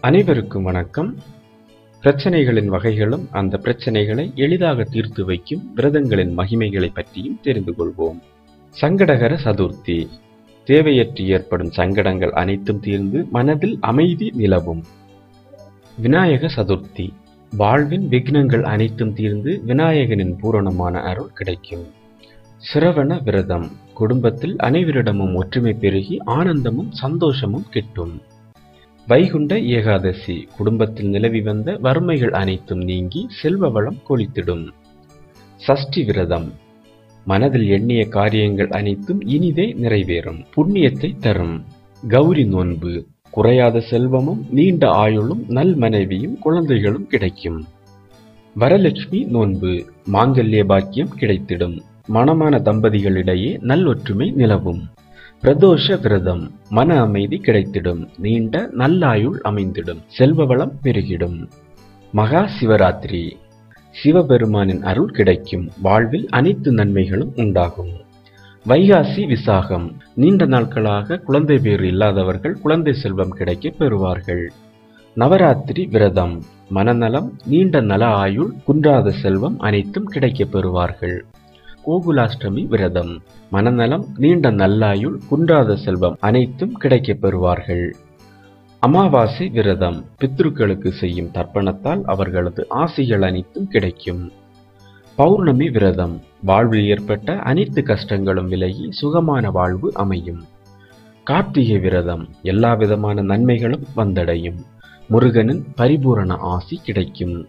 அனைவருக்கும் வணக்கம். பிரச்சனைகளின் வகைகளும் அந்த பிரச்சனைகளை எளிதாக தீர்த்து வைக்கும் விரதங்களின் மகிமைகளை பற்றியும் தெரிந்து கொள்வோம். சங்கடகர சதுர்த்தி. தேவையற்று ஏற்படும் சங்கடங்கள் அனைத்தும் தீர்ந்து மனதில் அமைதி நிலவும். விநாயக சதுர்த்தி. வாழ்வின் விக்னங்கள் அனைத்தும் தீர்ந்து விநாயகனின் பூரணமான அருள் கிடைக்கும். சிரவண விரதம். குடும்பத்தில் அனைவரிடமும் ஒற்றுமை பெருகி ஆனந்தமும் சந்தோஷமும் கிட்டும். வைகுண்ட ஏகாதசி. குடும்பத்தில் நிலவி வந்த வறுமைகள் அனைத்தும் நீங்கி செல்வ வளம் கொளித்திடும். சஷ்டி விரதம். மனதில் எண்ணிய காரியங்கள் அனைத்தும் இனிதே நிறைவேறும். புண்ணியத்தை தரும். கௌரி நோன்பு. குறையாத செல்வமும் நீண்ட ஆயுளும் நல் மனைவியும் குழந்தைகளும் கிடைக்கும். வரலட்சுமி நோன்பு. மாங்கல்ய பாக்கியம் கிடைத்திடும். மணமான தம்பதிகளிடையே நல்லொற்றுமை நிலவும். பிரதோஷ விரதம் மன அமைதி கிடைத்திடும். நீண்ட நல்லாயுள் அமைந்திடும். செல்வ வளம் பெருகிடும். மகா சிவராத்திரி. சிவபெருமானின் அருள் கிடைக்கும். வாழ்வில் அனைத்து நன்மைகளும் உண்டாகும். வைகாசி விசாகம். நீண்ட நாட்களாக குழந்தை பேர் இல்லாதவர்கள் குழந்தை செல்வம் கிடைக்க பெறுவார்கள். நவராத்திரி விரதம். மனநலம் நீண்ட நல ஆயுள் குன்றாத செல்வம் அனைத்தும் கிடைக்க பெறுவார்கள். கோகுலாஷ்டமி விரதம். மனநலம் நீண்ட நல்லாயுள் குன்றாத செல்வம் அனைத்தும் கிடைக்கப் பெறுவார்கள். அமாவாசை விரதம். பித்ருக்களுக்கு செய்யும் தர்ப்பணத்தால் அவர்களது ஆசைகள் அனைத்தும் கிடைக்கும். பௌர்ணமி விரதம். வாழ்வில் ஏற்பட்ட அனைத்து கஷ்டங்களும் விலகி சுகமான வாழ்வு அமையும். கார்த்திகை விரதம். எல்லா விதமான நன்மைகளும் வந்தடையும். முருகனின் பரிபூரண ஆசி கிடைக்கும்.